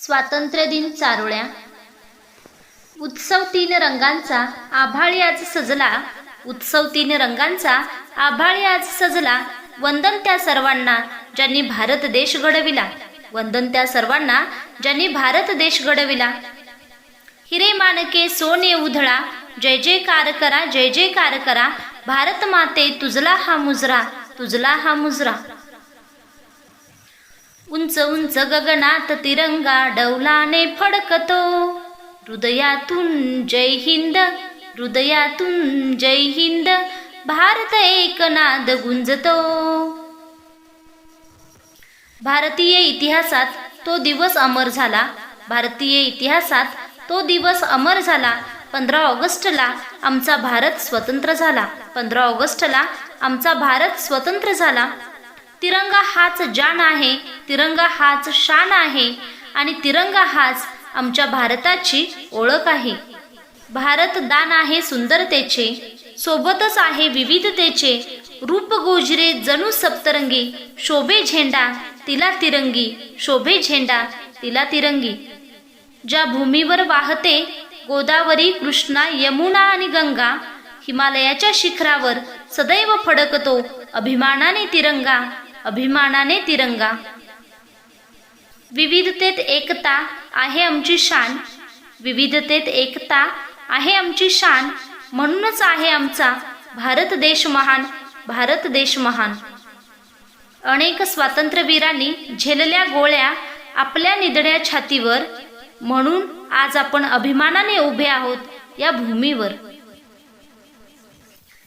स्वातंत्र्य दिन चारोळ्या. उत्सव तीन रंगांचा आभाळी आज सजला. उत्सव तीन रंगांचा आभाळी आज सजला. वंदन त्या सर्वांना ज्यांनी भारत देश घडविला. वंदन त्या सर्वांना ज्यांनी भारत देश घडविला. हिरे मानके सोने उधळा. जय जयकार करा जय जयकार करा. भारत माते तुझला हा मुजरा तुझला हा मुजरा. उंच उंच गगनात तिरंगा डौलाने फडकतो. हृदयातून जय हिंद हृदयातून जय हिंद भारत एक नाद गुंजतो. भारतीय इतिहासात तो दिवस अमर झाला. भारतीय इतिहासात तो दिवस अमर झाला. पंधरा ऑगस्टला आमचा भारत स्वतंत्र झाला. पंधरा ऑगस्टला आमचा भारत स्वतंत्र झाला. तिरंगा हाच जान आहे तिरंगा हाच शान आहे आणि तिरंगा हाच आमच्या भारताची ओळख आहे. भारत दान आहे सुंदरतेचे सोबतच आहे विविधतेचे रूप गोजरे जणू सप्तरंगी शोभे झेंडा तिला तिरंगी शोभे झेंडा तिला तिरंगी. ज्या भूमीवर वाहते गोदावरी कृष्णा यमुना आणि गंगा हिमालयाच्या शिखरावर सदैव फडकतो अभिमानाने तिरंगा. अभिमानाने तिरंगा. विविधतेत एकता आहे आमची शान. विविधतेत एकता आहे आमची शान. म्हणूनच आहे आमचा भारत देश महान भारत देश महान. अनेक स्वातंत्र्यवीरांनी झेलल्या गोळ्या आपल्या निधड्या छातीवर. म्हणून आज आपण अभिमानाने उभे आहोत या भूमीवर.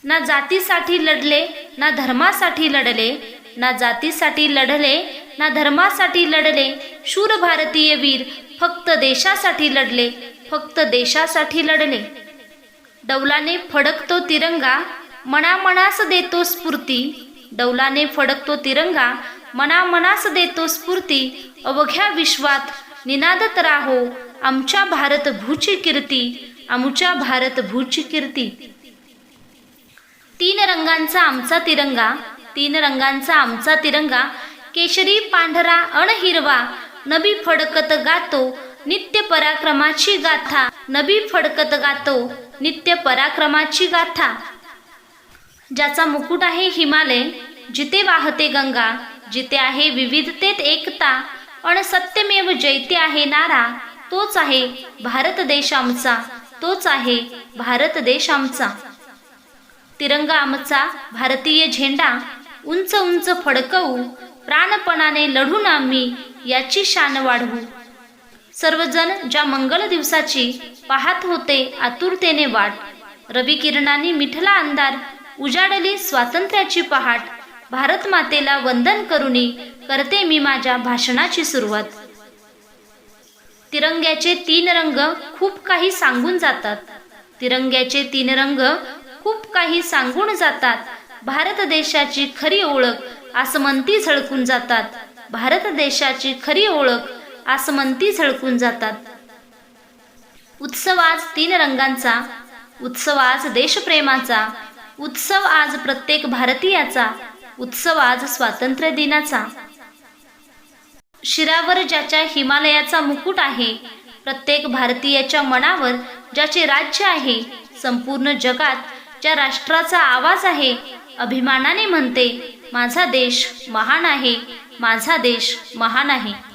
ना जातीसाठी लढले ना धर्मासाठी लढले ना जातीसाठी लढले ना धर्मासाठी लढले. शूर भारतीय वीर फक्त देशासाठी लढले फक्त देशासाठी लढले. डौलाने फडकतो तिरंगा मनामनास देतो स्फूर्ती. डौलाने फडकतो तिरंगा मनामनास देतो स्फूर्ती. अवघ्या विश्वात निनादत राहो आमच्या भारत भूची कीर्ती आमच्या भारत भूची कीर्ती. तीन रंगांचा आमचा तिरंगा तीन रंगांचा आमचा तिरंगा केशरी पांढरा अण हिरवा नबी फडकत गातो नित्य पराक्रमाची गाथा नबी फडकत गातो नित्य पराक्रमाची गाथा. ज्याचा मुकुट आहे हिमालय जिथे वाहते गंगा जिथे आहे विविधतेत एकता अण सत्यमेव जैते आहे नारा तोच आहे भारत देश आमचा तोच आहे भारत देश आमचा. तिरंगा आमचा भारतीय झेंडा उंच उंच फडकवू प्राणपणाने लढून आम्ही याची शान वाढवू. सर्वजण ज्या मंगल दिवसाची पाहत होते आतुरतेने वाट. रवी किरणाने मिठला अंधार उजाडली स्वातंत्र्याची पहाट. भारत मातेला वंदन करुनी करते मी माझ्या भाषणाची सुरुवात. तिरंग्याचे तीन रंग खूप काही सांगून जातात. तिरंग्याचे तीन रंग खूप काही सांगून जातात. भारत देशाची खरी ओळख आसमंती झळकून जातात. भारत देशाची खरी ओळख आसमंती झळकून जातात. उत्सव आज तीन रंगांचा उत्सव आज देशप्रेमाचा उत्सव आज प्रत्येक भारतीयाचा उत्सव आज स्वातंत्र्य दिनाचा. शिरावर ज्याच्या हिमालयाचा मुकुट आहे प्रत्येक भारतीयाच्या मनावर ज्याचे राज्य आहे संपूर्ण जगात ज्या राष्ट्राचा आवाज आहे अभिमानाने म्हणते माझा देश महान आहे माझा देश महान आहे.